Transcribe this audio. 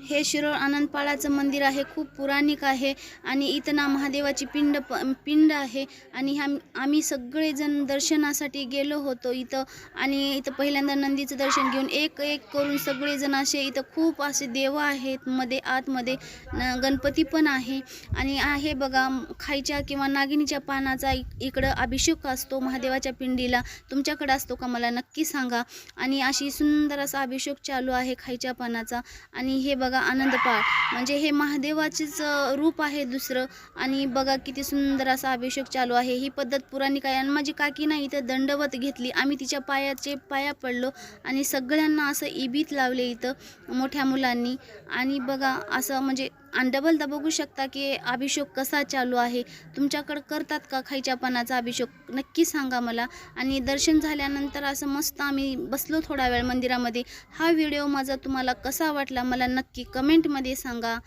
हे शिरोळ आनंदपाळाचं मंदिर आहे खूप पुराणिक आहे आणि इथं ना महादेवाची पिंड प पिंड आहे आणि ह्या आम्ही सगळेजण दर्शनासाठी गेलो होतो इथं आणि इथं पहिल्यांदा नंदीचं दर्शन घेऊन एक एक करून सगळेजण असे इथं खूप असे देव आहेत मध्ये आतमध्ये न गणपती पण आहे आणि आहे बघा खायच्या किंवा नागिनीच्या पानाचा इकडं अभिषेक असतो महादेवाच्या पिंडीला. तुमच्याकडं असतो का मला नक्की सांगा. आणि अशी सुंदर असा अभिषेक चालू आहे खायच्या पानाचा आणि हे बघा बघा आनंदपाळ म्हणजे हे महादेवाचेच रूप आहे दुसरं. आणि बघा किती सुंदर असा अभिषेक चालू आहे. ही पद्धत पुराणिक आहे आणि माझी काकीना इथं दंडवत घेतली. आम्ही तिच्या पायाचे पाया पडलो आणि सगळ्यांना असं इबीत लावले इथं मोठ्या मुलांनी. आणि बघा असं म्हणजे आणि डबलदा बघू शकता की अभिषेक कसा चालू आहे. तुमच्याकडं करतात का खायच्या पानाचा अभिषेक? नक्की सांगा मला. आणि दर्शन झाल्यानंतर असं मस्त आम्ही बसलो थोडा वेळ मंदिरामध्ये. हा व्हिडिओ माझा तुम्हाला कसा वाटला मला नक्की कमेंटमध्ये सांगा.